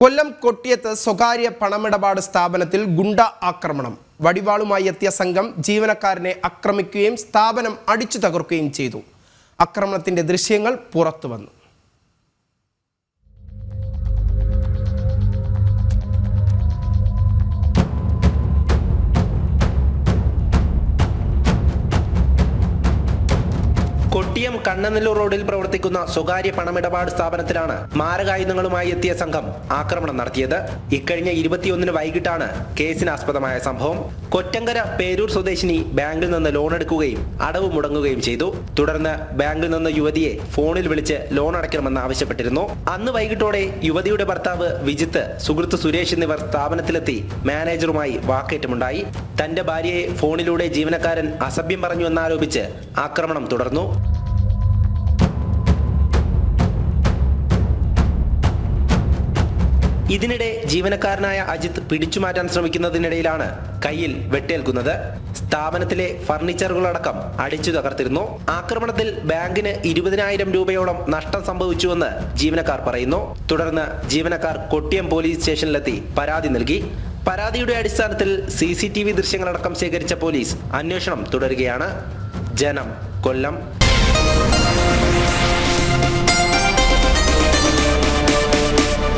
കൊല്ലം കൊട്ടിയത്ത് സ്വകാര്യ പണമിടപാട് സ്ഥാപനത്തിൽ ഗുണ്ട ആക്രമണം. വടിവാളുമായി എത്തിയ സംഘം ജീവനക്കാരനെ ആക്രമിക്കുകയും സ്ഥാപനം അടിച്ചു തകർക്കുകയും ചെയ്തു. ആക്രമണത്തിന്റെ ദൃശ്യങ്ങൾ പുറത്തു വന്നു കൊട്ടിയം കണ്ണനല്ലൂർ റോഡിൽ പ്രവർത്തിക്കുന്ന സ്വകാര്യ പണമിടപാട് സ്ഥാപനത്തിലാണ് മാരകായുധങ്ങളുമായി എത്തിയ സംഘം ആക്രമണം നടത്തിയത്. ഇക്കഴിഞ്ഞ ഇരുപത്തിയൊന്നിന് വൈകിട്ടാണ് കേസിനാസ്പദമായ സംഭവം. കൊറ്റങ്കര പേരൂർ സ്വദേശിനി ബാങ്കിൽ നിന്ന് ലോൺ എടുക്കുകയും അടവ് മുടങ്ങുകയും ചെയ്തു. തുടർന്ന് ബാങ്കിൽ നിന്ന് യുവതിയെ ഫോണിൽ വിളിച്ച് ലോൺ അടയ്ക്കണമെന്ന് ആവശ്യപ്പെട്ടിരുന്നു. അന്ന് വൈകിട്ടോടെ യുവതിയുടെ ഭർത്താവ് വിജിത്ത് സുഹൃത്ത് സുരേഷ് എന്നിവർ സ്ഥാപനത്തിലെത്തി മാനേജറുമായി വാക്കേറ്റമുണ്ടായി. തന്റെ ഭാര്യയെ ഫോണിലൂടെ ജീവനക്കാരൻ അസഭ്യം പറഞ്ഞു എന്നാരോപിച്ച് ആക്രമണം തുടർന്നു. ഇതിനിടെ ജീവനക്കാരനായ അജിത് പിടിച്ചുമാറ്റാൻ ശ്രമിക്കുന്നതിനിടയിലാണ് കയ്യിൽ വെട്ടേൽക്കുന്നത്. സ്ഥാപനത്തിലെ ഫർണിച്ചറുകളടക്കം അടിച്ചു തകർത്തിരുന്നു. ആക്രമണത്തിൽ ബാങ്കിന് ഇരുപതിനായിരം രൂപയോളം നഷ്ടം സംഭവിച്ചുവെന്ന് ജീവനക്കാർ പറയുന്നു. തുടർന്ന് ജീവനക്കാർ കൊട്ടിയം പോലീസ് സ്റ്റേഷനിലെത്തി പരാതി നൽകി. പരാതിയുടെ അടിസ്ഥാനത്തിൽ സി സി ടി വി ദൃശ്യങ്ങളടക്കം ശേഖരിച്ച പോലീസ് അന്വേഷണം തുടരുകയാണ്. ജനം കൊല്ലം.